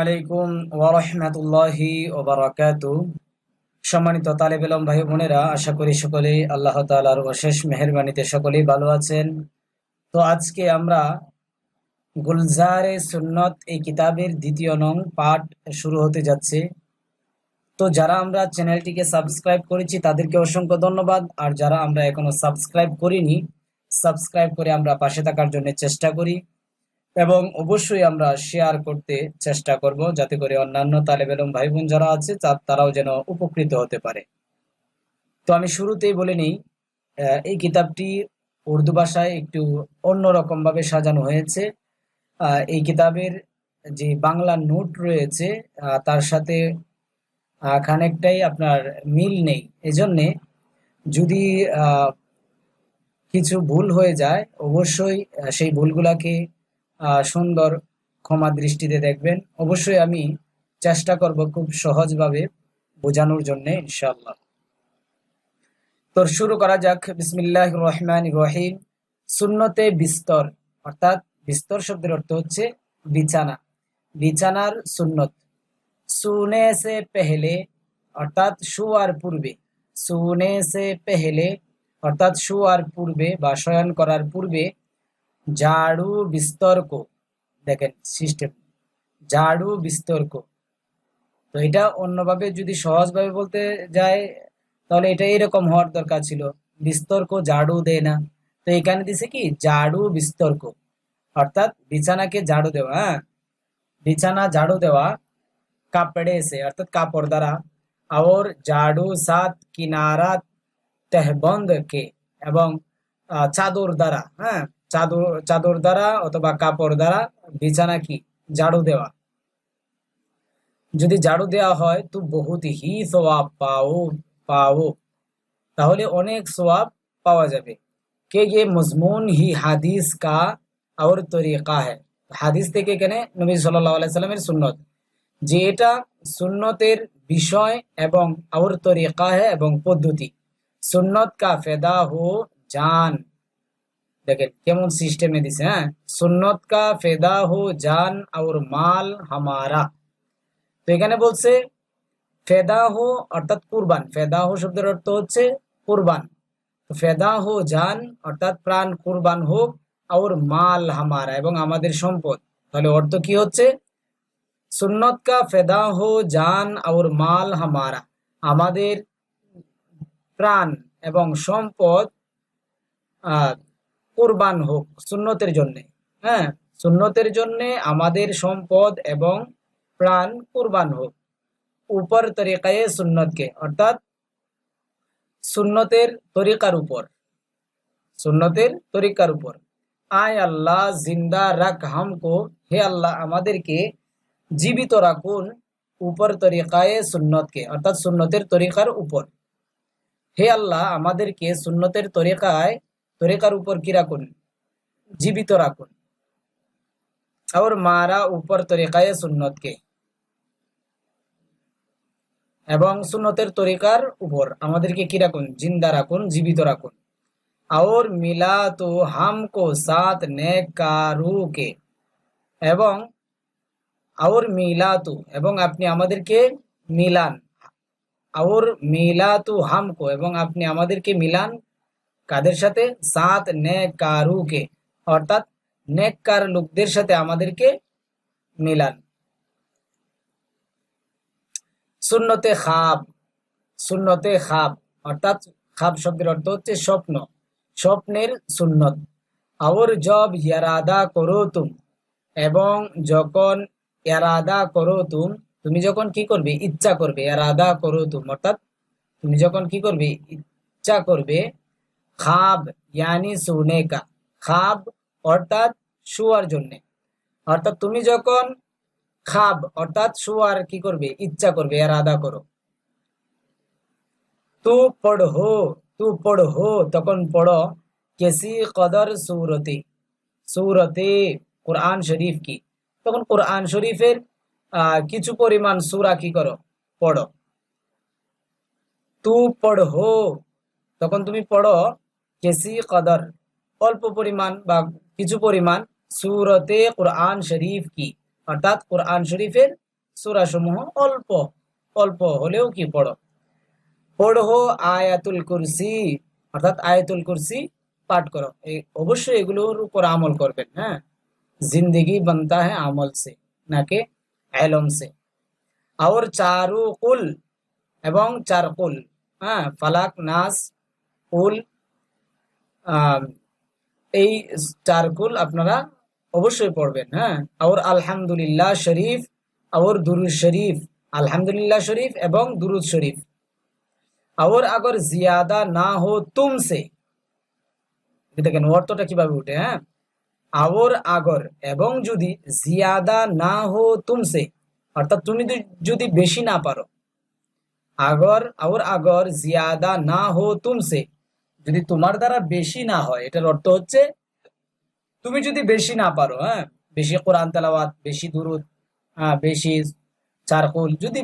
আলাইকুম ওরহমতুল্লাহি ওবরাকাত। সম্মানিত তালেব এলম ভাই বোনেরা, আশা করি সকলেই আল্লাহ তালার অশেষ মেহরবানিতে সকলেই ভালো আছেন। তো আজকে আমরা গুলজারে সুন্নত এই কিতাবের দ্বিতীয় নং পাঠ শুরু হতে যাচ্ছে। তো যারা আমরা চ্যানেলটিকে সাবস্ক্রাইব করেছি, তাদেরকে অসংখ্য ধন্যবাদ। আর যারা আমরা এখনও সাবস্ক্রাইব করিনি, সাবস্ক্রাইব করে আমরা পাশে থাকার জন্য চেষ্টা করি। এবং অবশ্যই আমরা শেয়ার করতে চেষ্টা করব যাতে করে অন্যান্য তালেব এলম ভাই বোন যারা আছে তারাও যেন উপকৃত হতে পারে। তো আমি শুরুতেই বলে নিই এই কিতাবটি উর্দু ভাষায় একটু অন্যরকম ভাবে সাজানো হয়েছে। এই কিতাবের যে বাংলা নোট রয়েছে তার সাথে খানিকটাই আপনার মিল নেই। এজন্যে যদি কিছু ভুল হয়ে যায়, অবশ্যই সেই ভুলগুলাকে সুন্দর ক্ষমা দৃষ্টিতে দেখবেন। অবশ্যই আমি চেষ্টা করব খুব সহজভাবে বোঝানোর জন্য, ইনশাআল্লাহ। তো শুরু করা যাক। বিসমিল্লাহ রহমান রহিম। সুন্নতে বিস্তর, অর্থাৎ বিস্তর শব্দের অর্থ হচ্ছে বিছানা। বিছানার সুন্নত। সুনে সে পেহলে, অর্থাৎ শুয়ার পূর্বে। সুনে সে পেহলে, অর্থাৎ শুয়ার পূর্বে বা শয়ন করার পূর্বে ঝাড়ু বিস্তর্ক। দেখেন সিস্টেম ঝাড়ু বিস্তর্ক। তো এটা অন্যভাবে যদি সহজভাবে বলতে যায়, তাহলে এটা এরকম হওয়ার দরকার ছিল। বিস্তর্ক ঝাড়ু দেয় না। তো এখানে দিছে কি? ঝাড়ু বিস্তর্ক। অর্থাৎ বিছানাকে ঝাড়ু দেওয়া হ্যাঁ? বিছানা ঝাড়ু দেওয়া কাপড়ে সে অর্থাৎ কাপড় দ্বারা। और ঝাড়ু সাত কিনারা তেহবন্দ কে এবং চাদর দ্বারা হ্যাঁ? চাদর চাদর দ্বারা অথবা কাপড় দ্বারা বিছানা কি ঝাড়ু দেওয়া যদি ঝাড়ু দেওয়া হয় তো বহুত হি সোয়াব পাও পাও তাহলে অনেক সোয়াব পাওয়া যাবে কে ये মজমুন হি হাদিস কা और তরিকা হ্যাঁ হাদিস থেকে এখানে নবী সাল্লাল্লাহু আলাইহি সাল্লামের সুন্নত যে এটা সুন্নতের বিষয় এবং और তরিকা হ্যাঁ এবং পদ্ধতি সুন্নত কা ফেদা হো জান দেখেন, কেমন সিস্টেমে দিছে হ্যাঁ? সুন্নত কা ফেদা হো জান और মাল হামারা। তো এখানে বলছে, ফেদা হো অর্থাৎ কুরবান। ফেদা হো শব্দের অর্থ হচ্ছে কুরবান। ফেদা হো জান অর্থাৎ প্রাণ কুরবান হোক আর মাল হামারা এবং আমাদের সম্পদ। তাহলে অর্থ কি হচ্ছে? সুন্নত কা ফেদা হো জান আর মাল হামারা। আমাদের প্রাণ এবং সম্পদ, আহ কুরবান হোক, সুন্নতের জন্য। হ্যাঁ সুন্নতের জন্য আমাদের সম্পদ এবং প্রাণ কোরবান হোক। উপর তরিকায় সুন্নতকে, অর্থাৎ সুন্নতের তরিকার উপর। সুন্নতের তরিকার উপর। আয় আল্লাহ, জিন্দা রাখ হামকো, হে আল্লাহ, আমাদেরকে জীবিত রাখুন উপর তরিকায় সুন্নতকে, অর্থাৎ সুন্নতের তরিকার উপর। হে আল্লাহ, আমাদেরকে সুন্নতের তরিকায় তরিকার উপর কি রাখুন জীবিত রাখুন और মারা উপর তরিকায় সুন্নতকে এবং সুন্নতের তরিকার উপর আমাদেরকে কি রাখুন জিন্দা রাখুন জীবিত রাখুন और মিলা তো হামকো সাত নেকারুকে এবং और মিলাতু এবং আপনি আমাদেরকে মিলান और মিলাতু হামকো এবং আপনি আমাদেরকে মিলান কাদের সাথে? সাত নে কারুকে অর্থাৎ নেককার লোকদের সাথে আমাদেরকে মিলান। শূন্যতে খাব। শূন্যতে খাব। অর্থাৎ খাব শব্দের অর্থ হচ্ছে স্বপ্ন। স্বপ্নের সুন্নত। আওর জব ইয়ারাদা করো তুম। এবং যখন ইয়ারাদা করো তুম, তুমি যখন কি করবে? ইচ্ছা করবে। ইয়ারাদা করো তুম। অর্থাৎ তুমি যখন কি করবে? ইচ্ছা করবে খাব ইয়ানি সুনে কা খাব অর্থাৎ শুয়ার জন্য। অর্থাৎ তুমি যখন খাব, অর্থাৎ শুয়ার কি করবে? ইচ্ছা করবে এর আদা করো। তু পড়হো তু পড়হো, তখন পড়ো, কেসি কদর সুরতে। সুরতে কোরআন শরীফ কি? তখন কোরআন শরীফের কিছু পরিমাণ সুরা কি করো? পড়ো। তু পড়হো, তখন তুমি পড়ো কেসি কদর। অল্প পরিমাণ বা কিছু পরিমাণ সুরতে কোরআন শরীফ কি? অর্থাৎ কোরআন শরীফের সুরাসমূহ অল্প অল্প হলেও কি পড়ো? পড়ো আয়াতুল কুরসি, অর্থাৎ আয়াতুল কুরসি পাঠ করো। এই অবশ্যই এগুলোর উপর আমল করবেন হ্যাঁ? জিন্দগি বনতা হ্যাঁ আমল সে নাকি আলম সে। আর চারু কুল এবং চারকুল হ্যাঁ? ফালাক নাস, কুল এই চার কুল আপনারা অবশ্যই পড়বেন হ্যাঁ আর আলহামদুলিল্লাহ শরীফ আর দুরুদ শরীফ আলহামদুলিল্লাহ শরীফ এবং দুরুদ শরীফ और अगर ज्यादा ना हो तुमसे দেখেন অর্থটা কিভাবে উঠে হ্যাঁ আওর আগর এবং যদি জিয়াদা না হো তুমসে অর্থাৎ তুমি যদি- যদি বেশি না পারো আগর আওর আগর জিয়াদা না হো তুমসে যদি তোমার দ্বারা বেশি না হয়, এটার অর্থ হচ্ছে তুমি যদি বেশি না পারো হ্যাঁ? বেশি কোরআন তালাওয়াত, বেশি দূরত হ্যাঁ বেশি চারকোল, যদি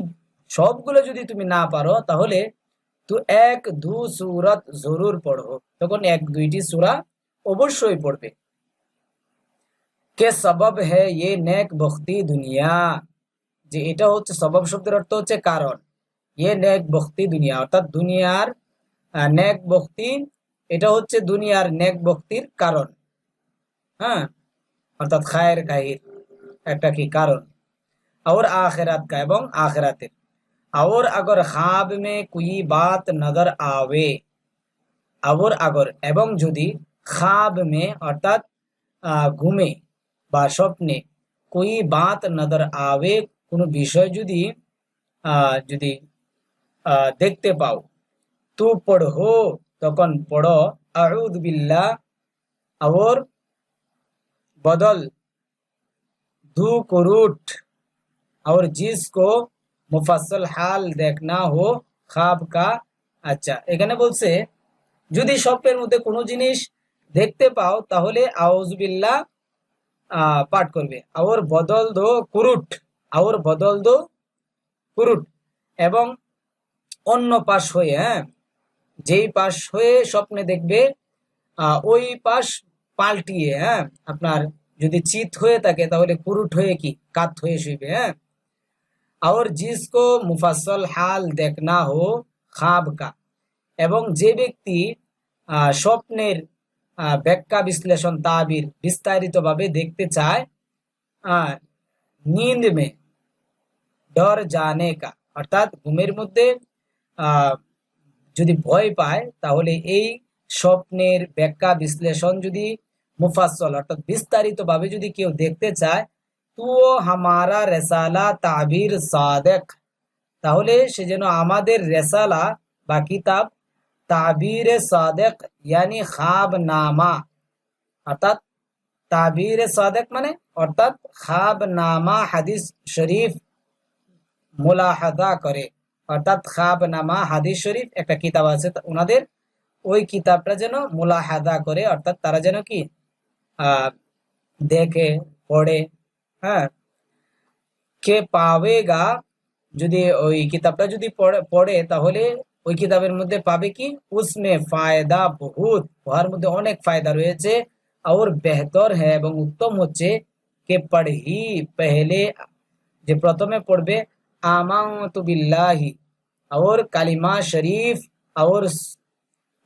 সবগুলো যদি তুমি না পারো, তাহলে তু এক, দু সুরত জরুর পড়ো। তখন এক, দুইটি সুরা অবশ্যই পড়বে। কে সবাব হে নেক ভক্তি দুনিয়া? যে এটা হচ্ছে সবাব শব্দের অর্থ হচ্ছে কারণ। ইয়ে নেক ভক্তি দুনিয়া, অর্থাৎ দুনিয়ার হ্যাঁ, নেক ভক্তি হচ্ছে দুনিয়ার নেক বক্তির কারণ হ্যাঁ অর্থাৎ খায়ের কাহির একটা কি কারণ और आखिरत का এবং আখেরাতের और अगर ख्वाब में कोई बात नजर आवे और अगर এবং যদি খাব মে অর্থাৎ আহ, ঘুমে বা স্বপ্নে কোই বাত নজর আবে কোনো বিষয় যদি আহ, যদি আহ, দেখতে পাও তু পড়ো তখন পড়ো আউদ বিল্লাহ और बदल धू कुरूट और जिसको মুফাসল হাল দেখনা হো খাব কা আচ্ছা এখানে বলছে যদি স্বপ্নের মধ্যে কোনো জিনিস দেখতে পাও তাহলে আউজবিল্লা পাঠ করবে আওর বদল দো কুরুট আওর বদল দো কুরুট এবং অন্য পাশ হয়ে হ্যাঁ যেই পাশ হয়ে স্বপ্নে দেখবে ওই পাশ পাল্টিয়ে হ্যাঁ আপনার যদি চিত হয়ে থাকে তাহলে কুরুট হয়ে কি? কাত হয়ে শুইবে হ্যাঁ? আর জিসকো মুফাসল হাল দেখ না হো খাব কা। এবং যে ব্যক্তি স্বপ্নের ব্যাখ্যা বিশ্লেষণ তাবির বিস্তারিতভাবে দেখতে চায় নিন্দ মে ডর জানে কা, অর্থাৎ ঘুমের মধ্যে যদি ভয় পায়, তাহলে এই স্বপ্নের ব্যাখ্যা, বিশ্লেষণ যদি মুফাসল অর্থাৎ বিস্তারিতভাবে যদি কেউ দেখতে চায় তো হামারা রেসালা তাবির সাদেক। তাহলে সে যেন আমাদের রেসালা বা কিতাব তাবির সাদেক, ইয়ানি খাব নামা। অর্থাৎ তাবির সাদেক মানে অর্থাৎ খাব নামা হাদিস শরীফ মোলাহাদা করে। অর্থাৎ খাব নামা হাদিস শরীফ একটা কিতাব আছে ওনাদের ওই কিতাবটা যেন মুলাহাদা করে, অর্থাৎ তারা যেন কি দেখে, পড়ে হ্যাঁ? কে পাবেগা, যদি ওই কিতাবটা যদি পড়ে তাহলে ওই কিতাবের মধ্যে পাবে কি? উসমে ফায়দা বহুত। ওহার মধ্যে অনেক ফায়দা রয়েছে। আর বেহতর হ্যাঁ এবং উত্তম হচ্ছে কে পড়হি, পেহলে যে প্রথমে পড়বে আমান্তু বিল্লাহি और কালিমা শরীফ और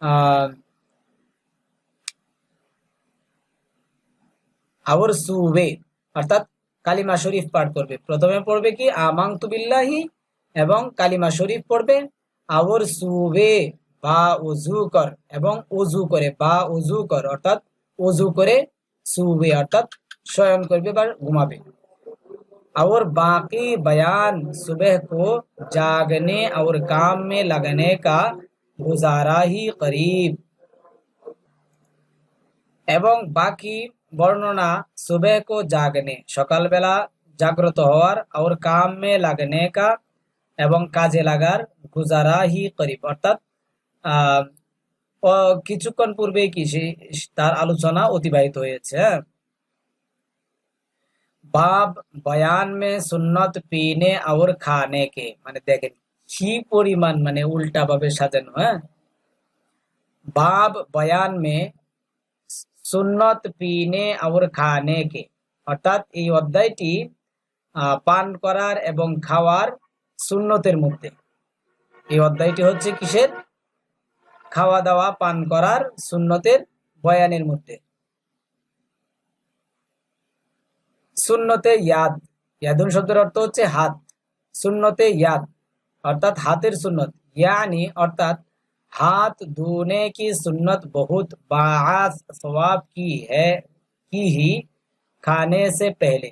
আহ, और সুবে অর্থাৎ কালিমা শরীফ পাঠ করবে প্রথমে পড়বে কি আমাংতু বিল্লাহি এবং কালিমা শরীফ পড়বে আওর সুবে বা উজু কর এবং উজু করে বা উজু কর অর্থাৎ উজু করে সুবে অর্থাৎ শয়ন করবে বা ঘুমাবে और बाकी बयान सुबह को जागने और काम में लगने का गुजारा ही करीब এবং বাকি বর্ণনা সুবেহ কো জাগনে সকালবেলা জাগ্রত হওয়ার আর কাম মে লাগনে কা এবং কাজে লাগার গুজারা হি করিব অর্থাৎ আহ, ও- কিছুক্ষণ পূর্বেই কি সে- তার আলোচনা অতিবাহিত হয়েছে হ্যাঁ বাব বয়ান মে সুন্নত পিনে আর খানে কে। মানে দেখেন, কি পরিমাণ মানে উল্টা ভাবে সাজানো হ্যাঁ? বাব বয়ান মে সুন্নত পিনে আর খানে কে। অর্থাৎ এই অধ্যায়টি পান করার এবং খাওয়ার সুন্নতের মধ্যে। এই অধ্যায়টি হচ্ছে কিসের? খাওয়া দাওয়া, পান করার সুন্নতের বয়ানের মধ্যে। সুন্নতে ইয়াদ ইয়াদুন শব্দের অর্থ হচ্ছে হাত সুন্নতে ইয়াদ অর্থাৎ হাতের সুন্নত ইয়ানি অর্থাৎ हाथ धोने की सुन्नत बहुत बास सवाब की है की ही খানে সে পেহলে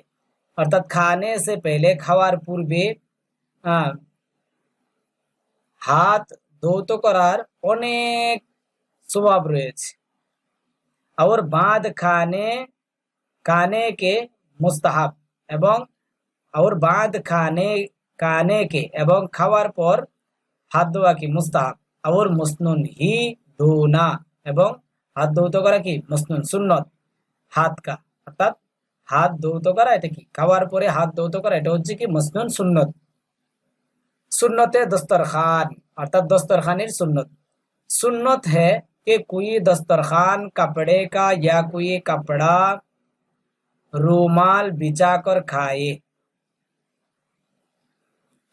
অর্থাৎ খানে সে পেহলে খাওয়ার পূর্বে আহ, হাত ধৌত করার অনেক স্বভাব রয়েছে और बाद खाने खाने के मुस्ताहाब এবং और बाद खाने खाने के এবং খাওয়ার পর হাত ধোয়া কি মুস্তাহাব और মুসনুন হি ধোনা এবং হাত ধৌত করা কি মুসনুন সুন্নত হাত কা অর্থাৎ হাত ধৌত করা এটা কি খাওয়ার পরে হাত ধৌত করা এটা হচ্ছে কি মসনুন সুন্নত सुन्नत दस्तरखान अर्थात दस्तरखानी सुन्नत सुन्नत है कि कोई दस्तरखान कपड़े का या कोई कपड़ा रूमाल बिछाकर खाए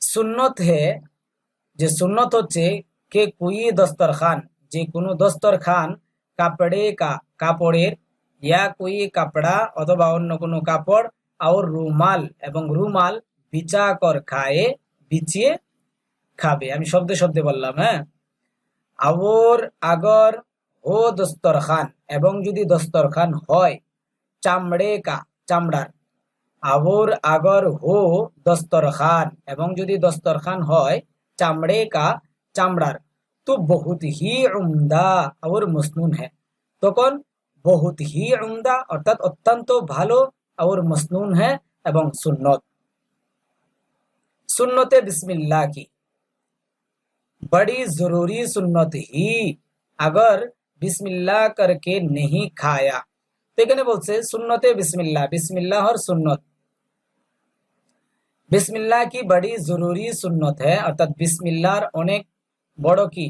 সুন্নত হে যে সুন্নত হচ্ছে কে কুই দস্তরখান যে কোনো দস্তরখান কাপড়ে কা কাপড়ের ইয়া কুই কাপড়া অথবা অন্য কোনো কাপড় আর রুমাল এবং রুমাল বিচা কর খায়ে বিছিয়ে খাবে আমি শব্দে শব্দে বললাম হ্যাঁ আওর আগর ও দস্তরখান এবং যদি দস্তরখান হয় চামড়ে কা চামড়ার আওর আগর হো দস্তরখান এবং যদি দস্তরখান হয় চামড়ে কা চামড়ার তো বহুত হি উমদা আর মসনুন হ্যাঁ তখন বহুত হি উমদা অর্থাৎ অত্যন্ত ভালো আর মসনুন হ্যাঁ এবং সুন্নত सुन्नत बिस्मिल्लाह की बड़ी जरूरी सुन्नत ही अगर बिस्मिल्लाह करके नहीं खाया তো এখানে বলছে সুন্নতে বিসমিল্লা বিসমিল্লাহর সুন্নত। বিসমিল্লা কি বড়ি জরুরি সুন্নত হ্যাঁ? অর্থাৎ বিসমিল্লার অনেক বড় কি?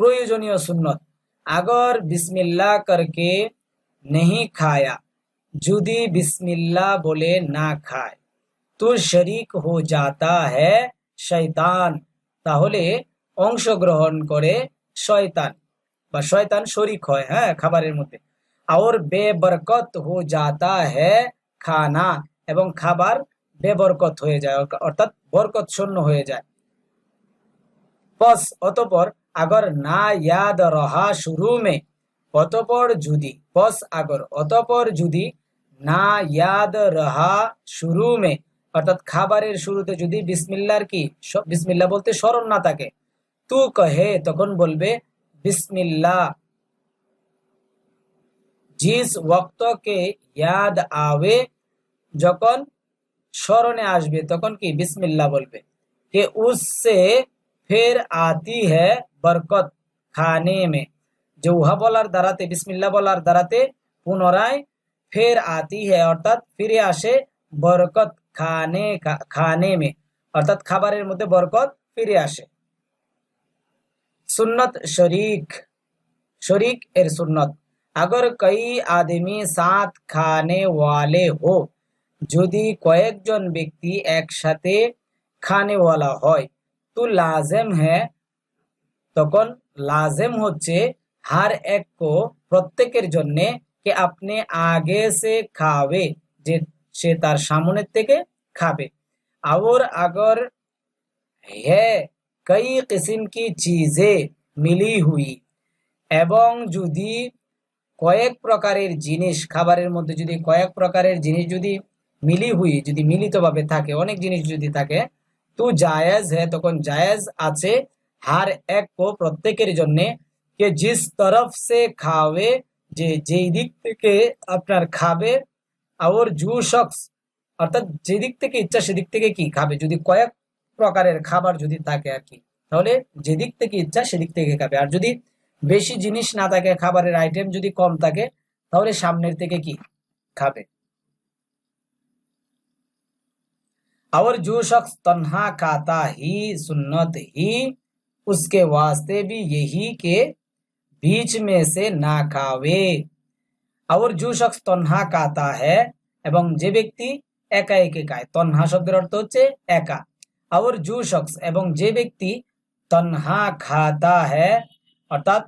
প্রয়োজনীয় সুন্নত। আগর বিসমিল্লা করকে নেহি খায়া, যদি বিসমিল্লা বলে না খায়, তো শরিক হো যাতা হ্যাঁ শৈতান তাহলে অংশগ্রহণ করে শয়তান, বা শয়তান শরিক হয় হ্যাঁ খাবারের মধ্যে। আর বেবরকত হো যাতা হ্যায় খানা এবং খাবার বেবরকত হয়ে যায় অর্থাৎ বরকত শূন্য হয়ে যায় পস অতপর আগর না ইয়াদ রহা শুরু মে অতপর যদি পস আগর অতপর যদি না ইয়াদ রহা শুরু মে অর্থাৎ খাবারের শুরুতে যদি বিসমিল্লার কি বিসমিল্লা বলতে স্মরণ না থাকে, তু কহে, তখন বলবে বিসমিল্লা জিস ওয়াক্তকে ইয়াদ আবে যখন স্মরণে আসবে, তখন কি? বিসমিল্লা বলবে। কে উসে ফের আতি হ্যা বরকত খানে মে। যে উহা বলার দ্বারাতে বিসমিল্লা বলার দ্বারাতে পুনরায় ফের আতি হ্যা অর্থাৎ ফিরে আসে বরকত খানে খানে মে। অর্থাৎ খাবারের মধ্যে বরকত ফিরে আসে। সুন্নত শরিক শরিক এর সুন্নত। अगर कई आदमी साथ खाने वाले हो যদি কয়েকজন ব্যক্তি একসাথে খানেওয়ালা হয় তো লাজেম হ্যাঁ তখন লাজেম হচ্ছে হার এক কো প্রত্যেকের জন্যে কে আপনি আগে সে খাবে যে সে তার সামনের থেকে খাবে और अगर है कई किस्म की चीजें मिली हुई এবং যদি কয়েক প্রকারের জিনিস, খাবারের মধ্যে যদি কয়েক প্রকারের জিনিস যদি মিলি হুই, যদি মিলিতভাবে থাকে, অনেক জিনিস যদি থাকে, তো জায়েজ হ্যাঁ তখন জায়েজ আছে। হার এক কো প্রত্যেকের জন্য কে জিস তরফ সে খাবে যে যেই দিক থেকে আপনার খাবে আর জু শখস, অর্থাৎ যেদিক থেকে ইচ্ছা সেদিক থেকে কি খাবে? যদি কয়েক প্রকারের খাবার যদি থাকে আর কি, তাহলে যেদিক থেকে ইচ্ছা সেদিক থেকে খাবে। আর যদি বেশি জিনিস না থাকে খাবারের আইটেম যদি কম থাকে তাহলে সামনের থেকে কি খাবে और जो शख्स तन्हा खाता ही सुन्नत ही उसके वास्ते भी यही के बीच में से ना खावे और जो शख्स तन्हा खाता है এবং যে ব্যক্তি একা একে খায় তন্হা শব্দের অর্থ হচ্ছে একা আর জু শখস এবং যে ব্যক্তি তন্হা খাতা হ্যাঁ অর্থাৎ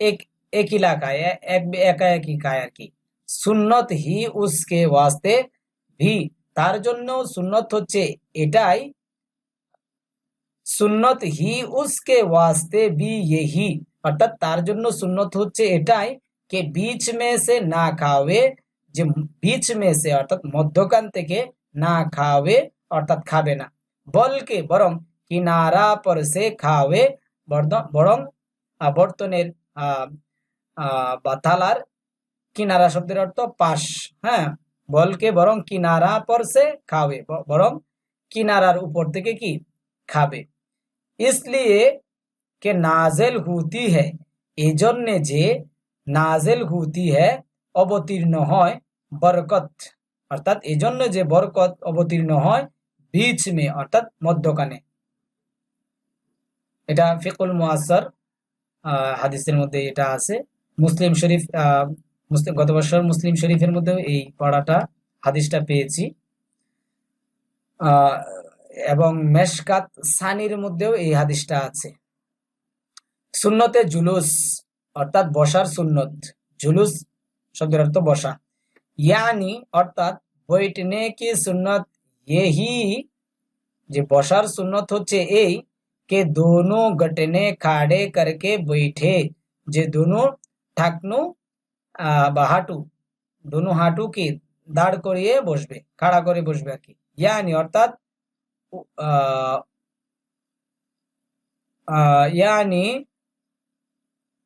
এক একিলা খায় এ- এক একা একই খায় আর কি সুন্নত হি উসকে ওয়াস্তে ভি তার জন্য সুন্নত হচ্ছে এটাই সুন্নত হি উসকে ওয়াস্তে বি यही। অর্থাৎ তার জন্য সুন্নত হচ্ছে এটাই কে বিচ মে সে না খাওয়ে যে বিচ মে সে অর্থাৎ মধ্যখান থেকে না খাওয়ে অর্থাৎ খাবে না বলকে বরং কিনারা পর সে খাওয়ে বর্দ- বরং আহ, বর্তনের আহ, আহ, বা থালার কিনারা শব্দের অর্থ পাশ হ্যাঁ বলকে বরং কিনারা পর সে খাবে ব- বরং কিনারার উপর থেকে কি খাবে इसलिए কে নাজেল হুতি है এই জন্যে যে নাজেল হুতি है অবতীর্ণ হয় বরকত অর্থাৎ এই জন্য যে বরকত অবতীর্ণ হয় বীচ মে অর্থাৎ মধ্যখানে এটা ফিকুল মুআসসার আহ, হাদিসের মধ্যে এটা আছে। মুসলিম শরীফ মুসলিম, গত বছর মুসলিম শরীফের মধ্যেও এই পড়াটা, হাদিসটা পেয়েছি। এবং মেশকাত সানির মধ্যেও এই হাদিসটা আছে। সুন্নতে জুলুস, অর্থাৎ বসার সুন্নত। জুলুস শব্দের অর্থ বসা। ইয়ানি, অর্থাৎ বৈঠনে কি সুন্নত यही যে বসার সুন্নত হচ্ছে এই কে দোনো গটনে খাড়ে করকে বৈঠে যে দোনো ঠাকনু আহ, বা হাঁটু দোনো হাঁটুকে দাঁড় করিয়ে বসবে খাড়া করে বসবে আর কি ইয়ানি অর্থাৎ উ- আহ, আহ, ইয়ানি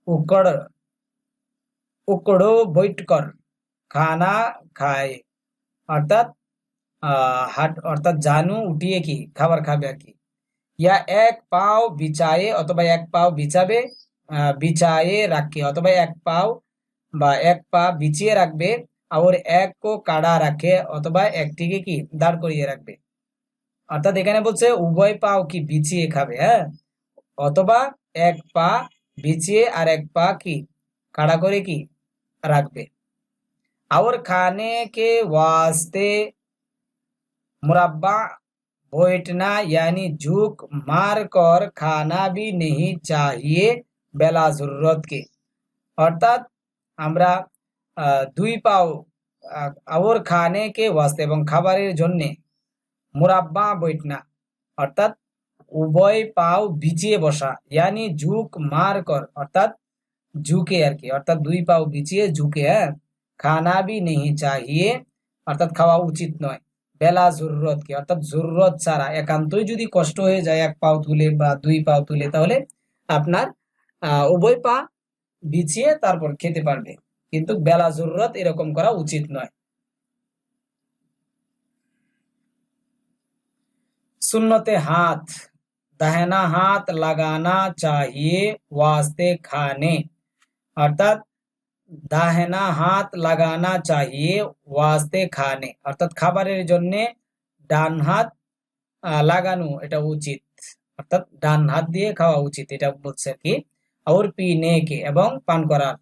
উকড় উকড়ো বৈঠকর খানা খায় অর্থাৎ আহ, হাট অর্থাৎ জানু উঠিয়ে কি খাবার খাবে আর কি ইয়া এক পাও বিছায়ে অথবা এক পাও বিছাবে আহ, বিছায়ে রাখে অথবা এক পাও বা এক পা বিছিয়ে রাখবে আর এক কো কাড়া রাখে অথবা একটিকে কি দাঁড় করিয়ে রাখবে অর্থাৎ এখানে বলছে উভয় পাও কি বিছিয়ে খাবে হ্যাঁ অথবা এক পা বিছিয়ে আর এক পা কি কাড়া করে কি রাখবে और खाने के वास्ते मुरब्बा बैठना यानी झुक मार कर खाना भी नहीं चाहिए বেলা জরুরত কে অর্থাৎ আমরা আহ, দুই পাও আহ, আওর খানে কে ওয়াস্তে এবং খাবারের জন্য মুরাব্বা বৈঠনা অর্থাৎ উভয় পাও বিছিয়ে বসা ইয়ানি ঝুঁক মার কর অর্থাৎ ঝুঁকে আর কি অর্থাৎ দুই পাও বিছিয়ে ঝুঁকে হ্যাঁ খানা বি নেহি চাহিয়ে অর্থাৎ খাওয়া উচিত নয় বেলা জরুরত কি অর্থাৎ জরুরত ছাড়া একান্তই যদি কষ্ট হয়ে যায় এক পাও তুলে বা দুই পাও তুলে তাহলে আপনার আহ, উভয় পা বিছিয়ে তারপর খেতে পারবে কিন্তু বেলা জরুরত এরকম করা উচিত নয় सुन्नते हाथ दाहिना हाथ लगाना चाहिए वास्ते खाने অর্থাৎ দাহেনা হাত লাগানা চাহিয়ে ওয়াস্তে খানে অর্থাৎ খাবারের জন্য ডান হাত লাগানো এটা উচিত অর্থাৎ ডান হাত দিয়ে খাওয়া উচিত, এটা বলছে কি। আর পিনে কে, এবং পান করার।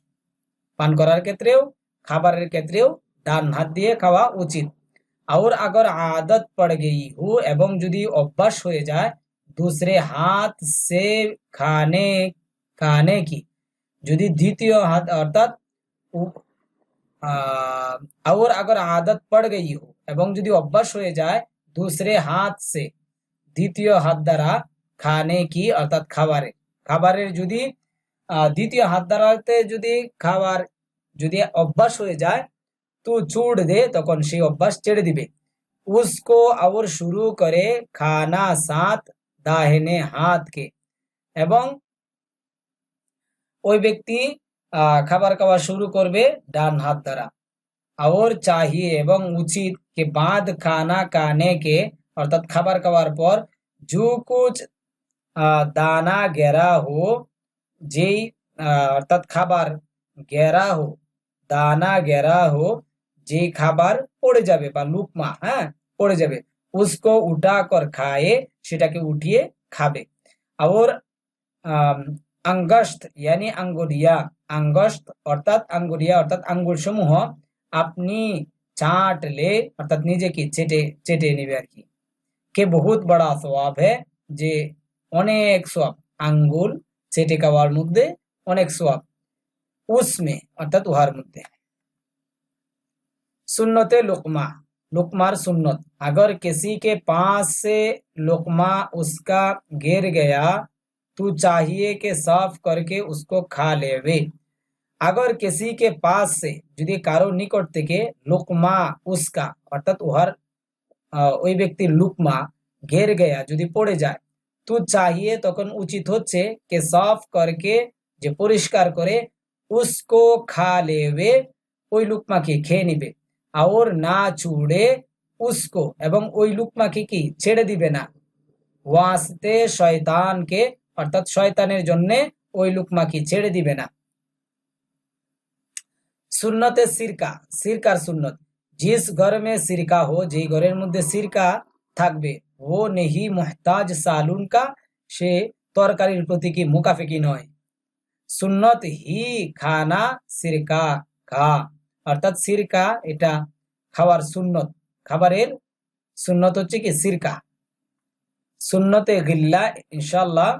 পান করার ক্ষেত্রেও, খাবারের ক্ষেত্রেও ডান হাত দিয়ে খাওয়া উচিত। আর আগর আদত পড়ে গেই হু, এবং যদি অভ্যাস হয়ে যায়, দুসরে হাত সে খানে খানে কি? যদি দ্বিতীয় হাত, অর্থাৎ और अगर आदत पड़ गई हो এবং যদি অভ্যাস হয়ে যায় दूसरे हाथ से দ্বিতীয় হাত দ্বারা খানে কি অর্থাৎ খাবারে খাবারের যদি আহ, দ্বিতীয় হাত দ্বারাতে যদি খাবার যদি অভ্যাস হয়ে যায় তো ছুড় দে তখন সেই অভ্যাস ছেড়ে দিবে उसको और শুরু করে খানা সাত দাহিনে হাতকে এবং ওই ব্যক্তি আহ, খাবার খাওয়া শুরু করবে ডান হাত দ্বারা और चाहिए এবং উচিত কে বাদ খানা কানে কে অর্থাৎ খাবার খাওয়ার পর জু কুচ আহ, দানা গেরা হো যেই আহ, অর্থাৎ খাবার গেরা হো দানা গেরা হো যে খাবার পড়ে যাবে বা লুকমা হ্যাঁ পড়ে যাবে উসকো উঠা কর খায়ে সেটাকে উঠিয়ে খাবে আর আম, আঙ্গস্ত ইয়ানি আঙ্গুরিয়া আঙ্গস্ত অর্থাৎ আঙ্গুরিয়া অর্থাৎ আঙ্গুর সমূহ আপনি চাটলে অর্থাৎ নিজেকে চেটে চেটে নেবে আর কি কে বহুত বড় সোয়াব হে যে অনেক সোয়াব আঙ্গুল চেটে খাওয়ার মধ্যে অনেক সোয়াব উসমে অর্থাৎ উহার মধ্যে सुन्नत लुकमा लुकमार सुन्नत अगर किसी के पास से लुकमा उसका गिर गया तो चाहिए कि साफ करके उसको खा लेवे अगर किसी के पास से যদি কারো নিকট থেকে লুকমা উস্কা অর্থাৎ উহার ওই ব্যক্তির লুকমা ঘের গেয়া যদি পড়ে যায় তো চাহিয়ে তখন উচিত হচ্ছে কে সাফ করকে যে পরিষ্কার করে উসকো খা লেবে ওই লুকমাকে খেয়ে নিবে আর না ছুড়ে উসকো এবং ওই লুকমাকে কি ছেড়ে দিবে না ওয়াসতে শয়তানকে অর্থাৎ শয়তানের জন্য ওই লুকমাকে ছেড়ে দিবে না। সুন্নতে সিরকা সিরকার সুন্নত। জিস ঘর মে সিরকা হো, যেই ঘরের মধ্যে সিরকা থাকবে, ও নেহি মোহতাজ সালুন কা, সে তরকারির প্রতি কি মুকাফিকি নয়। সুন্নত হি খানা সিরকা খা। অর্থাৎ সিরকা এটা খাওয়ার সুন্নত। খাবারের সুন্নত হচ্ছে কি? সিরকা। সুন্নতে গিল্লা ইনশাল্লাহ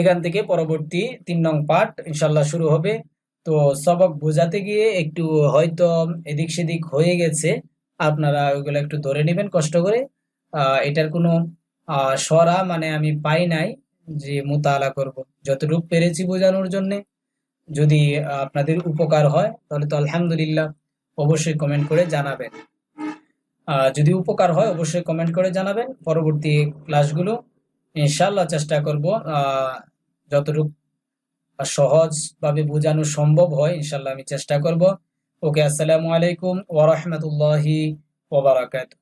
এখান থেকে পরবর্তী তিন নং পাঠ ইনশাল্লাহ শুরু হবে। তো সবক বোঝাতে গিয়ে একটু হয়তো এদিক সেদিক হয়ে গেছে, আপনারা ওইগুলো একটু ধরে নেবেন কষ্ট করে। এটার কোনো সরা মানে আমি পাই নাই যে মোতালা করব। যতটুকু পেরেছি বোঝানোর জন্যে। যদি আপনাদের উপকার হয়, তাহলে তো আলহামদুলিল্লাহ অবশ্যই কমেন্ট করে জানাবেন। যদি উপকার হয়, অবশ্যই কমেন্ট করে জানাবেন। পরবর্তী ক্লাসগুলো ইনশাল্লাহ চেষ্টা করব যতটুকু সহজভাবে বোঝানো সম্ভব হয় ইনশাল্লাহ আমি চেষ্টা করব। ওকে, আসসালামু আলাইকুম ওরহমতুল্লাহি ওবরাকাতু